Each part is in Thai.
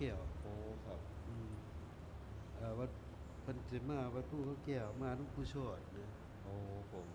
แก้วโอ้ครับอืมเอ่อวัดเพันธิมาวัดผู้เขาแก้วมาหลุงปู่โชดนะโอ้ผม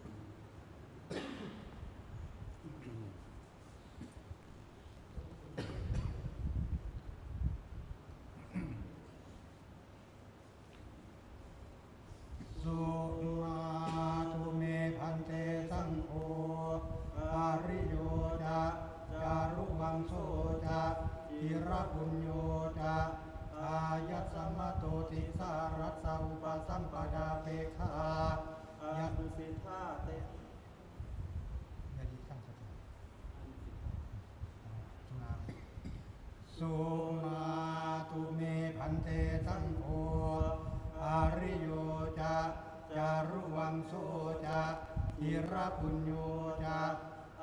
สุมาตุเมพันเตสังโฆอาริโยจะจารุวังโสจะอิระปุญโยจะ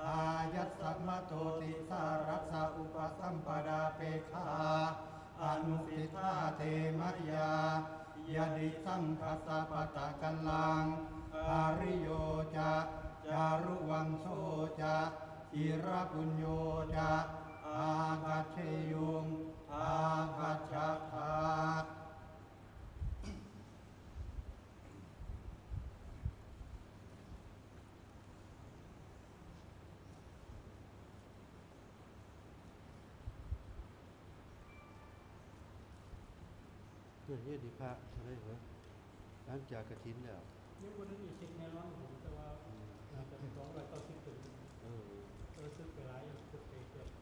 อายัสสมโตติสารัสสะอุปสัมปดาเปคาอนุสิทธาเทมยายาดิสังคัสสะปะตะกัลลังอาริโยจะจารุวังโสจะอิระปุญโยจะ อากัจเชยุงอากัจจทาเนี่ยเฮ็ดดีพระอะไรเหรอหลังจากกฐินแล้วนี่คนนี้คิดแน่นอนผมแต่ว่าน่าจะเป็นสองร้อยเก้าสิบถึงเออเออซื้อไปหลายอย่างซื้อไปเกือบยี่สิบ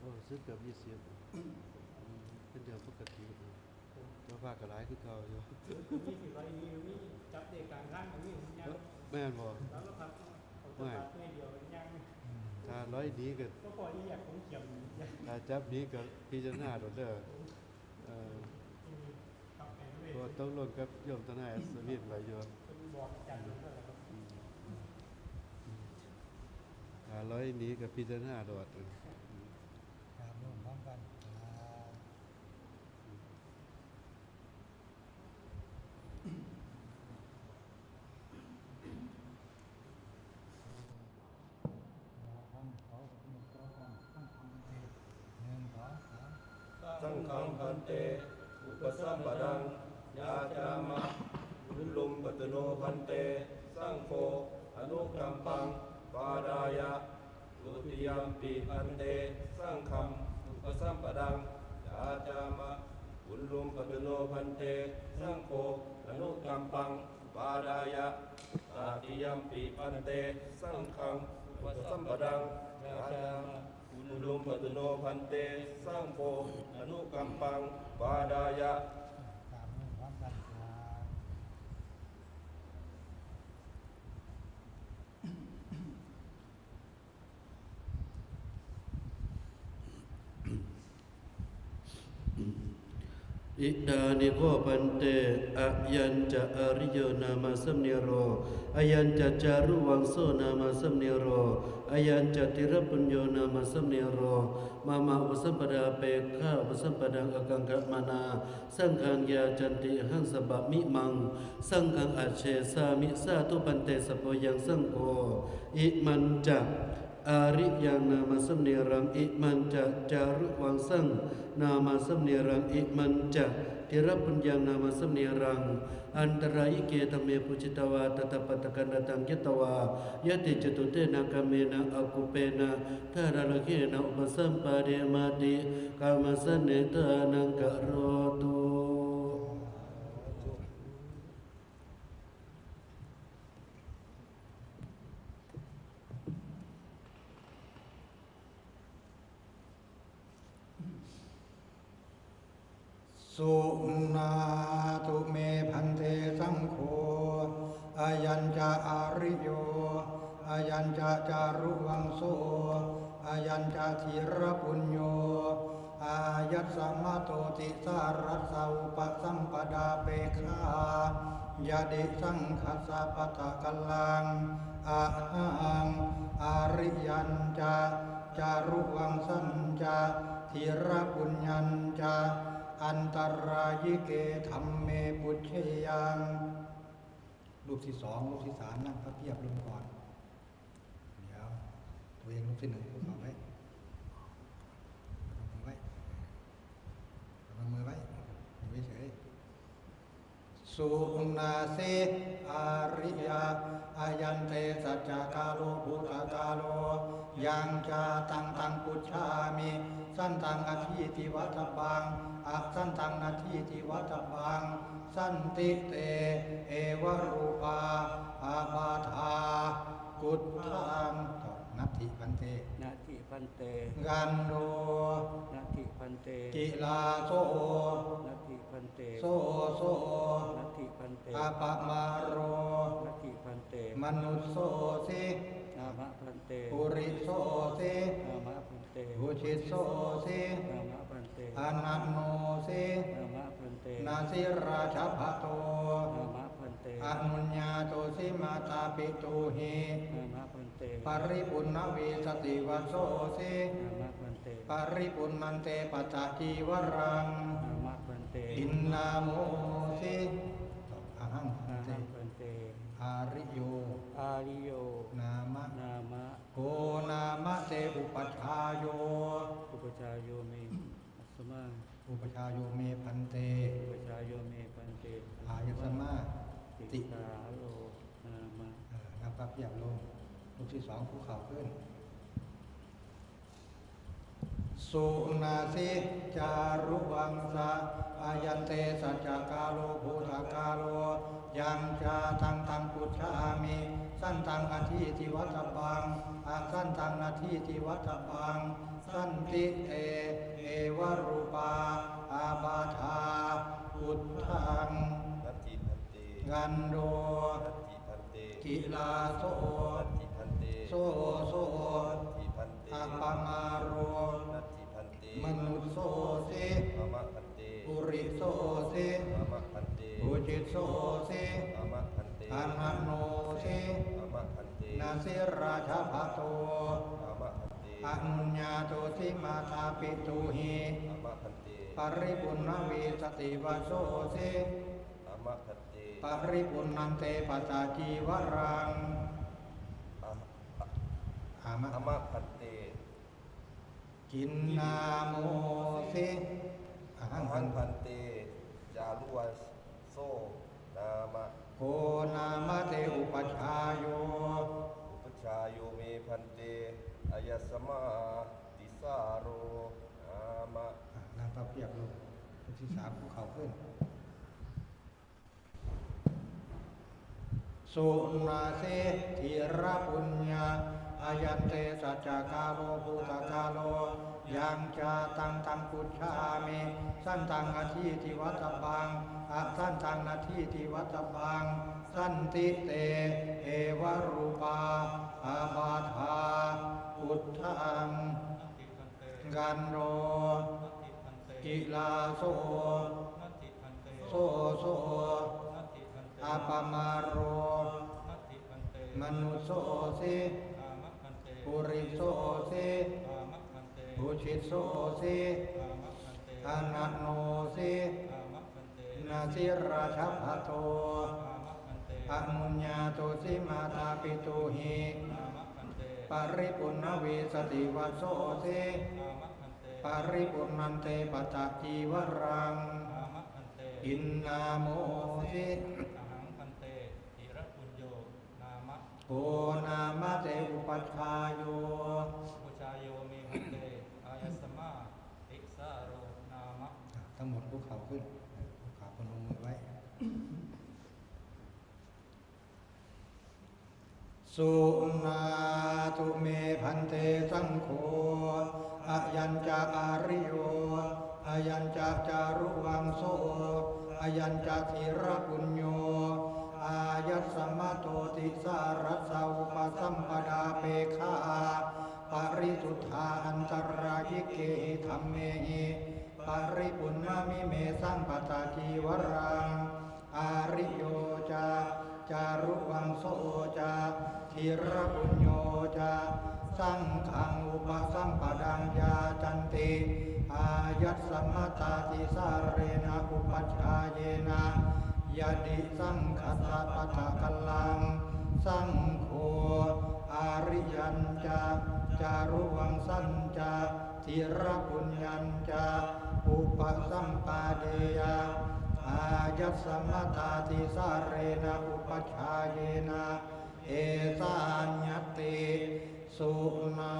โอ้ซื้อเกือบยี่สิบเป็นเดือนปกตินะผมตัวภาคก็หลายคือเก่าอยู่ยี่สิบร้อยนี้มีจับเด็กกลางข้างตรงนี้ยังแม่นบ่แล้วเราพักเอาตัวตัดตัวเดียวยังถ้าร้อยนี้ก็ก็พอที่อยากผมเขียมยังถ้าจับนี้ก็พิจารณาโดดเด้อเอ่อทำไปด้วยบ่ต้องลงกับโยมทนายสวิตไว้อยู่เป็นบอร์ดจันทร์นั่นแหละครับถ้าร้อยนี้ก็พิจารณาโดด ตามลงพร้อม กันสังฆังพันเต อุปสัมปดังยาจามะวิลุมปตโนพันเต สังโฆอนุกรรมปังปาดายะทุติยมปีพันเต สังฆัมอุป สัมปดังยาจามะวิลุมปัตโนพันเตสังโฆอนุกรรมปังปาดายะอาติยมปีพันเตสังฆังวัสัมปดังยาจามะอุลุมปตุโนพันเตสังโฆอนุกัมปังบาดายะ ตามลงพร้อมกันครับ อิดานิโกปันเตอะยัญจะอริโยนามาสัมเนโรอายัญจะจารุวังโสนามาสัมเนโรอายัญจะติรปุญโยนามาสัมเนโร มามาอุสัมปดาเปกข้าอุสัมปดังอกังกะมานา สังฆังยาจันติหังสบะมิมัง สังฆังอัจเชสามิสาตุปันเตสโพยังสังโฆอิมันจะ อาริยังนามาสัมเนรังอิมันจะจารุวังสังนามาสัมเนรังอิมันจะทิรปุญญังนามาสัมเนรัง อันตรายเกตเมปุจิตวาตตปตกันตังยตวายติจตุเตนะกเมนะอกุเปนะทาราลเกนะอุปสัมปะเดมาติกามสเนตานังกะโรตุ สุนาตุเมพันเทสังโฆอายัญจะอาริโยอายัญจะจารุวังโสอายัญจะธีรปุญโยอายัสสมโตติสารัสสะอุปสัมปดาเปคายาดิสังคัสสะปะทะกัลังอาหังอาริยัญจะจารุวังสัญจะธีรปุญญัญจะ อันตรายิเกธรรมเมปุชยัง รูปที่สองรูปที่สามนั่งพระเพียบลงก่อน เดี๋ยว ตัวเองรูปที่หนึ่งรูปเอาไว้รูปเอาไว้ สุนาเสอาริยาอายันเตสัจจกาโลภุตกาโลยังจาตังตังปุชามิสันตังอธิติวัตบังอักสันตังนาทีติวัตบัง สันติเต เอวรูปาอาบาธากุฏทังต่อนัตถิพันเตนาทิพันเตกันโดนาทิพันเตกิลาโสนาทิพันเตโซโซนาทิพันเตอา ปะมาโรนาทิพันเตมนุสโสสินามะพันเตปุริโสสินามะพันเตอุชิตโสสินามะพันเตอนันโนสินามะพันเตนาสิราชภะโตนามะพันเตอนุญญาโตสิมาตาปิตุหินามะพันเตปริปุณณวีสติวัสโสสินามะพันเตปริปุณนันเตปัจจจีวรังนามะพันเตอินนาโมสิอาหังนาเตมะพันเต อาริโย อาริโย นามะ นามะ โกนามะเตอุปัชฌายโย อุปชายโยเมอัสสมาอุปชฌายโยเมพันเต อุปชายโยเมปันเตอายสมาติติตาโล นามะ เอ่อนับพับเพียบลงลูกที่สองภูเขาขึ้น สุนาสิจารุวังสะอายันเตสัจจกาโลภูตกาโลยังจาตังตังปุชฌามิสันตังอาทิติวัตบังอาสันตังนาทีติวัตบัง สันติเตเอวรูปาอาบาธาอุทธังนัตถิพันเตกันโดนัตถิพันเตกิลาโสนัตถิพันเตโซโซนัตถิพันเตอาปามาโร โสสิมามะพันเตอานันโนสิมามะพันเตนาสิราชภะโตมามะพันเตอนุญญาโตสิมาตาปิตุหิมามะพันเตปริปุณณวีสติวโสสิมามะพันเตปริปุณนันเตปัจจาจีวรังอะอามะอะมะพันเตกินนาโมสิอาหัอังงพัหันนพันเตจารุวัสโซนามะโกนามะเตอุปชฌายโยอุปชายโยเมพันเตอายสมาติสาโรนามะอะนางพระเพียบลงคนที่สามภูเขาขึ้น สุนาเสธิระปุญญาอายันเตสัจจกาโลภูตกาโล ยังจาตังตังปุชามิสั้นตังอาทิติวัตบังอาสั้นตังนาทีติวัตบัง สันติเต เอวรูปาอาบาธาอุทธังกันโรติพันเตกิลาโสโซโซอาปมาโรนัตติพันเตมนุโสสิอามะพันเตปุริโสสิ ทุชิตโสสิอามะพันเตอานันโนสินาสิราชภะโตอามะพันเตอนุญญาโตสิมาตาปิตุหิอามะพันเตปริปุณวีสติวัสโสสิอามะพันเตปริปุณันเตปัจจจีวรัง อินนาโมสิโยนามะโกนามะเตอุปัชฌายโย อุชายโยเมพันเตอายสมาติสาโรนามะ ทั้งหมดภูเขาขึ้นภูเขาพนมมือไว้ สุนาตุเมพันเตสังโฆอายัญจะอาริโยอายัญจะจารุวังโสอายัญจะธีรปุญโยอายัสสมะโตติสารัสาอุปสัมปดาเปคาปริสุทธาอันตรายิเกหิธรรมเมหิปริปุณณมิเมสังปตาจีวรังอาริโยจา จารุวังโสจาธีระปุญโยจาสังขังอุปสัมปดังยาจันติอายัสสมตาติสาเรนะอุปัชฌาเยนะยะดิสังคัสสะปะทะกัลลัง สังโฆอาริยันจาจารุวังสันจาธีระปุญญันจาอุปสัมปาเดยา อายัสมตาติสาเรนะอุปชฌายเยนะเอสาญญติสุนา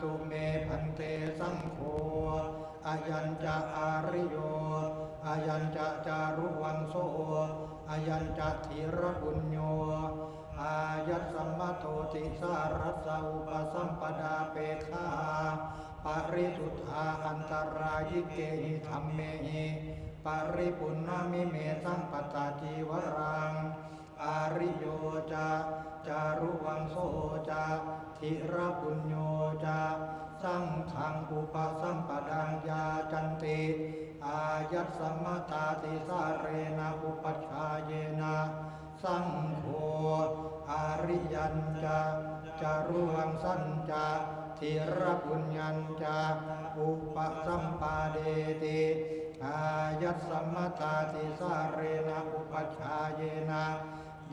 ตุเมพันเตสังโฆอายัญจะอาริโยอายัญจะจารุวันโสอายัญจะธีรบุญโยอายัสสัมมโตติสารัสสะอุปสัมปดาเปธา ปริสุทธาอันตรายิเกหิธรรมเมหิปริปุณณมิเมสัมปตาจีวรัง อาริโยจาจารุวังโสจาธิระปุญโยจาสังขังอุปสัมปดังยาจันติอายัสสมตาติสาเรนะอุปัชาเยนะสังโฆอาริยัญจาจารุวังสัญจา ธิระปุญญัญจาอุปสัมปาเดติอายัสสมมตาติสาเรนะอุปชาเยนะ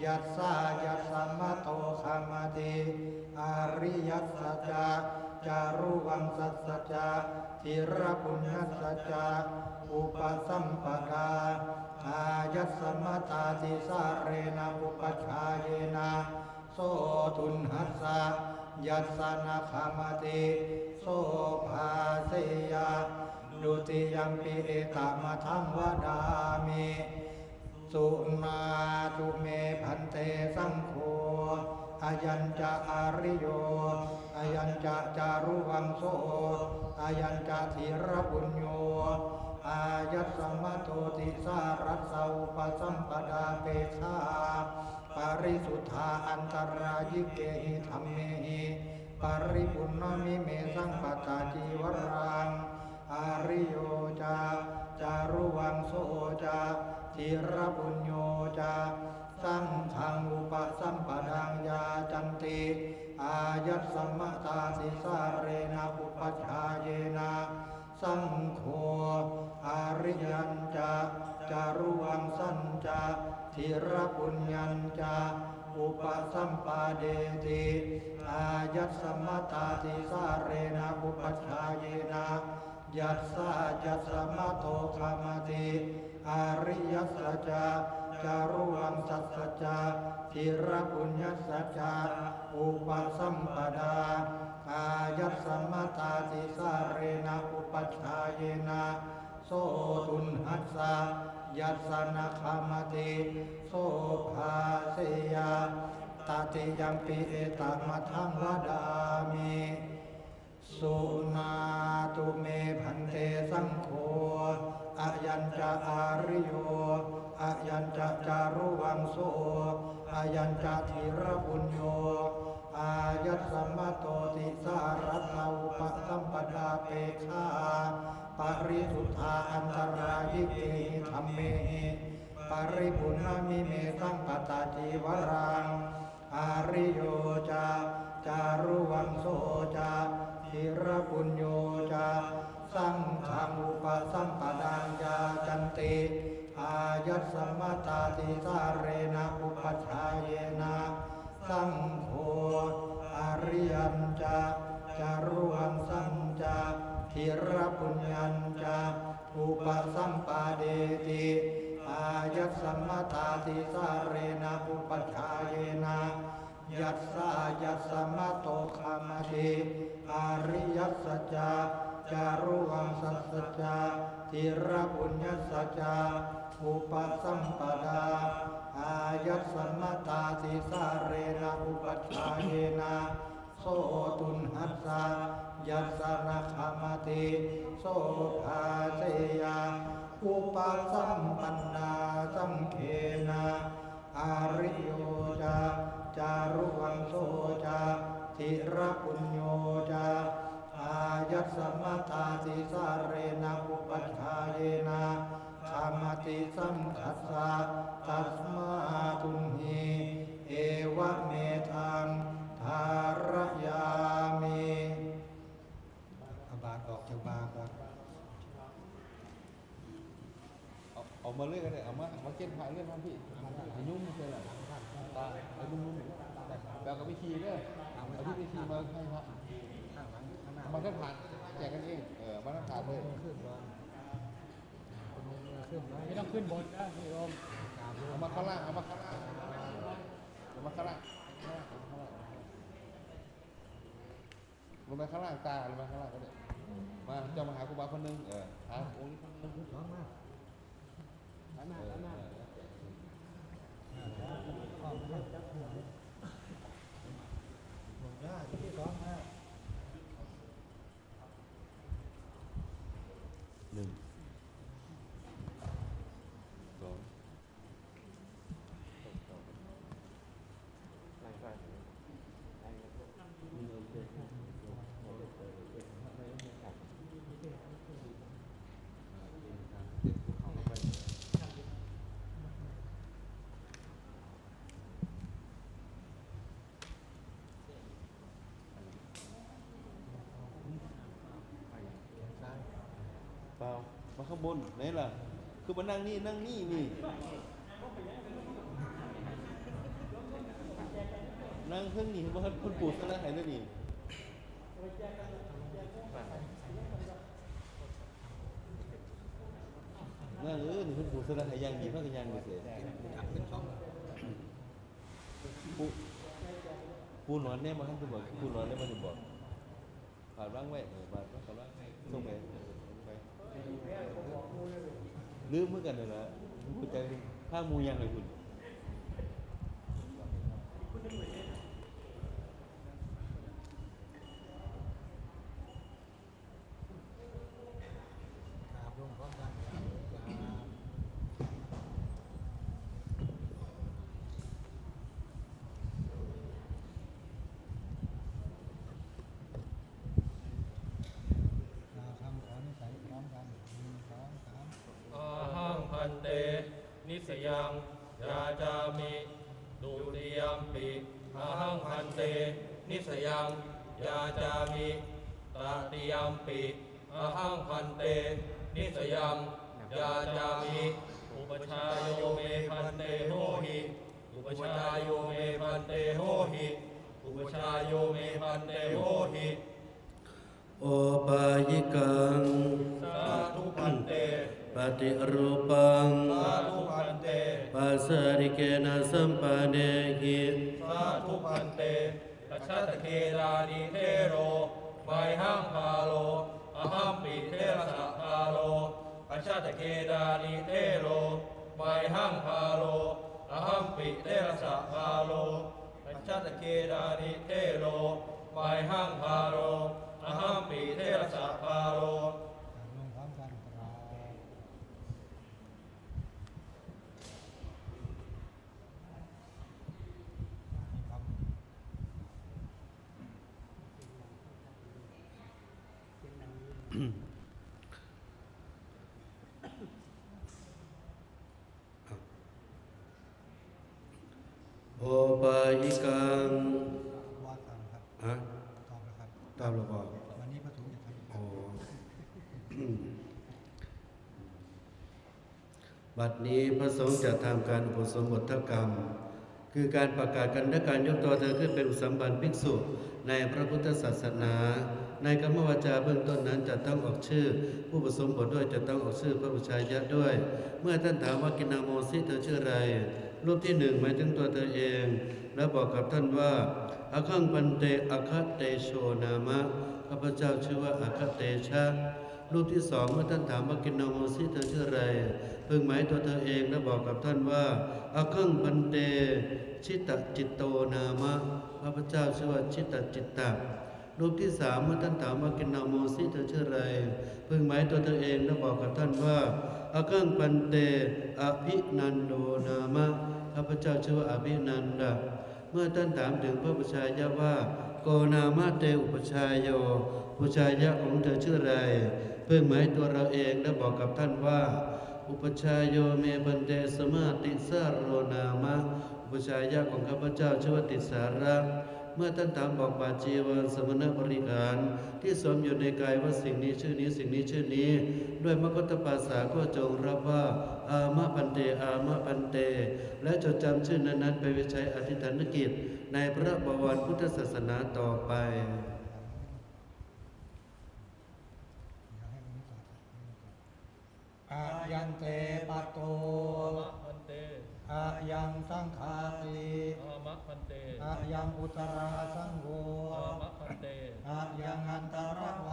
ยัสสายัสสมมโตขามติอาริยัสสะจาจารุวังสัสสะจาทิระปุญญสัจจาอุปสัมปดาอายัสสมมตาติสาเรนะอุปชาเยนะโสทุนหัสสะ ยัสสนาคามติโสภาเสยาดุติยัมปิเอตามะทังวดามิสุนาตุเมพันเตสังโฆอายัญจะอาริโยอายัญจะจารุวังโสอายัญจะธีรบุญโย อายัสสมโตติสารัสสะอุปสัมปดาเปธาปาริสุทธาอันตรายิเกหิธรรมเมหิปาริปุณณมิเมสังปตาจีวรังอาริโยจาจารุวังโสจาทิระบุญโยจาสังขังอุปสัมปดังยาจันติ อายัสมตาสิสาเรนะอุปชาเยนะ สังโฆ อาริยัญจาจารุวังสัญจาทิระบุญญัญจาอุปสัมปาเดติอายัสสมมตาติสาเรนะอุปัชฌาเยนะยัสสะยัสสมะโตคามติอาริยัสสะจาจารุวังสัสสะจาทิระปุญญสสะจาอุปสัมปดาอายัสสมะตาติสาเรนะอุปัชฌาเยนะ โสตุนหัสสะยัสสนะคามติโสภาเสยาตติยัมปิเอตมะทังวดามิสุนาตุเมพันเตสังโฆอายัญจะอาริโยอายัญจะจารุวังโสอายัญจะธีระบุญโย อายัสสมมโตติสารัสสะอุปสัมปดาเปฆาปริสุทธาอันตรายิเกหิธรรมเมหิปริปุณมิเมสังปตาจีวรังอาริโยจาจารุวังโสจาทิระปุญโยจาสังขังอุปสัมปดาญญาจันติอายัสมมตาติสาเรนะอุปชฌาเยนะ สังโฆอริยัญจาจารุวังสัญจาทิระปุญญัญจาอุปสัมปาเดติอายัสสมมตาติสาเรนะอุปชาเยนะยัสสะยัสสะมะโตคามติอาริยัสสะจาจารุวังสัสสะจาทิระปุญญสัจจาอุปสัมปดาายัสสะมะตาติสาเรนะอุปัชฌาเยนะโสตุนหัสสะยัสสะนะคามติโสภาเสยาอุปสัมปันนาสังเขนะอาริโยจาจารุวังโสจาทิระปุญโยจาอายัสมมตาติสาเรนะอุปัชฌาเยนะ ธรรมติสัมคัสสะตัสมาตุมหิเอวะเมทังทารยามิเอาบาทออกจากบาทครับเอาเอามาเรื่อยกันเลยเอามาเอามาเก็บถ่ายเรื่องมันพี่ไอ้นุ่มมันเป็นอะไรตาไอ้นุ่มนุ่มแบบกับวิธีเด้อเอาที่วิธีมาให้พระมันก็ผ่านแจกกันเองเออมันก็ผ่านเลย ไม่ต้องขึ้นบนนะพี่โยมเอามาข้างล่างเอามาข้างล่างเอามาข้างล่างลงมาข้างล่างตาลงมาข้างล่างก็ได้มาเจ้ามาหาครูบาคนนึงเออหาองค์นี้คนนึงเออหน้าหน้านึ่งสอง เปล่า มาข้างบนไหนล่ะ คือมานั่งนี่นั่งนี่นี่นั่งเครื่องนี่ว่าคุณปู่สนะไหนนั่นนี่นั่งเออนี่คุณปู่สนะไหนยังดีเพื่อนยังดีเสียปูปูนอนแน่มาท่านจะบอกปูนอนแน่มาจะบอกผ่านร่างไว้เออผ่านร่างผ่านร่างส่งไปเออส่งไป ลืมเมื่อกันเลยนะหัวใจข้ามูยังเลยคุณ ครับลงพร้อมกันครับเราทำขอนิสัยพร้อมกันหนึ่งสองสาม อาหังพันเต นิสยังยาจามิดุติยมปิอาหังพันเต นิสยังยาจามิตติยมปิอาหังพันเต นิสยังยาจามิ อุปชายโยเมพันเตโหหิ อุปชายโยเมพันเตโหหิ อุปชายโยเมพันเตโหหิ โอปายิกัง ปฏิรูปังสาธุพันเตปัสสริเกนะสัมปะเนหิสาธุพันเตปัจฉตเคลานิเทโรไมหังพาโลอหัมปิเทระสะพาโลปัจฉตเคลานิเทโรไมหังพาโลอหัมปิเทระสะพาโลปัจฉตเคลานิเทโรไมหังพาโลอหัมปิเทระสะพาโล ครับลงพร้อมกันครับมีคำ โอ ปายิกังว่าตามครับฮะตอบแล้วครับตามเราบอกวันนี้พระสงฆ์จะทำโอ้บัดนี้พระสงฆ์จะทำการอุปสมบทกรรม คือการประกาศกันและการยกตัวเธอขึ้นเป็นอุสัมบันภิกษุในพระพุทธศาสนา ในกรรมวาจาเบื้องต้นนั้นจะต้องออกชื่อ ผู้อุปสมบทด้วยจะต้องออกชื่อพระบุชายะด้วย เมื่อท่านถามว่ากินาโมซิเธอชื่ออะไร รูปที่หนึ่งหมายถึงตัวเธอเอง แล้วบอกกับท่านว่าอาคังปันเตอาคเตโชนามะข้าพเจ้าชื่อว่าอาคเตชะรูปที่สองเมื่อท่านถามว่ากินนโมซิเธอชื่ออะไรเพิ่งหมายตัวเธอเองแล้วบอกกับท่านว่าอาคังปันเตชิตจิตโตนามะข้าพเจ้าชื่อว่าชิตจิตตะรูปที่สามเมื่อท่านถามว่ากินนาโมซิเธอชื่ออะไรเพิ่งหมายตัวเธอเองแล้วบอกกับท่านว่า อาคังปันเตอภินันโดนามะข้าพเจ้าชื่อว่าอภินันดาเมื่อท่านถามถึงพระปุชายะว่า โกนามาเตอุปชายโยปุชายะของเธอชื่ออะไร เพื่อหมายตัวเราเองและบอกกับท่านว่า อุปชายโยเมบันเตสมาติสารโรนามะอุปชายะของข้าพเจ้าชื่อว่าติสาระ เมื่อท่านถามบอกบาจีวันสมณบริการ ที่สวมอยู่ในกายว่าสิ่งนี้ชื่อนี้สิ่งนี้ชื่อนี้ ด้วยมกตภาษาก็จงรับว่า อามะปันเตอามะปันเต และจดจำชื่อนั้นๆไปไว้ใช้อธิษฐานกิจ ในพระบวรพุทธศาสนาต่อไปอนให้วันนี้ก่อนออายันเตปะโต อามะพันเตอายังสังฆาติอามะพันเตอายังอุตราสังโฆอามะพันเตอายังอันตรวา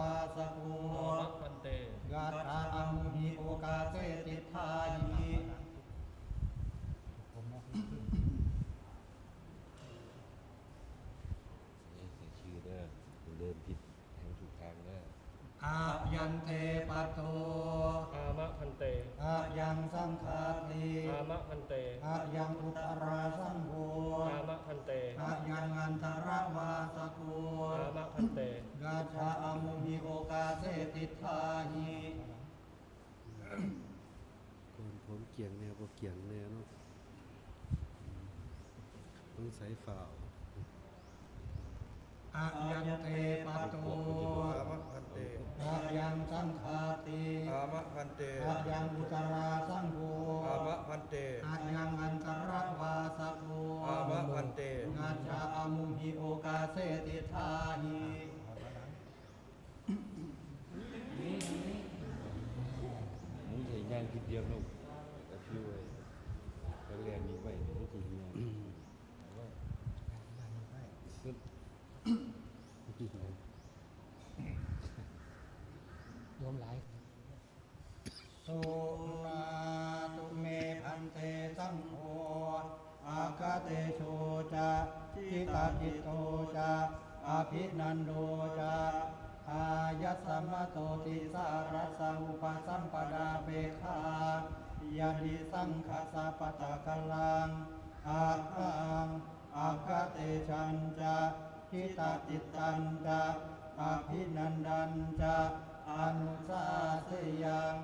ต้องใส่ฝ่าวอายันเตปะโตอามะพันเตอายังสังฆาติอามะพันเตอายังอุตราสังโฆอามะพันเตอายังอันตรวาสโกอามะพันเตกาชาอมุหิโอกาเสติทาหิมึงใส่งานผิดเดียวลูกแต่ฟิวไว้แต่เรียนมีไว้ไม่จริงงานว่าขึ้น รวมหลายสุ นาตุเมพันเตสังโฆอากาเตโชจะจิตาจิตโตจะอภินันโดจะอายัสสมโตติสารัสสะอุปสัมปดาเปคายานิสังขสัปตะกลังอาคังอากาเตชันจะทิตาจิตตันจะอภินันดันจะอนุสาสยัง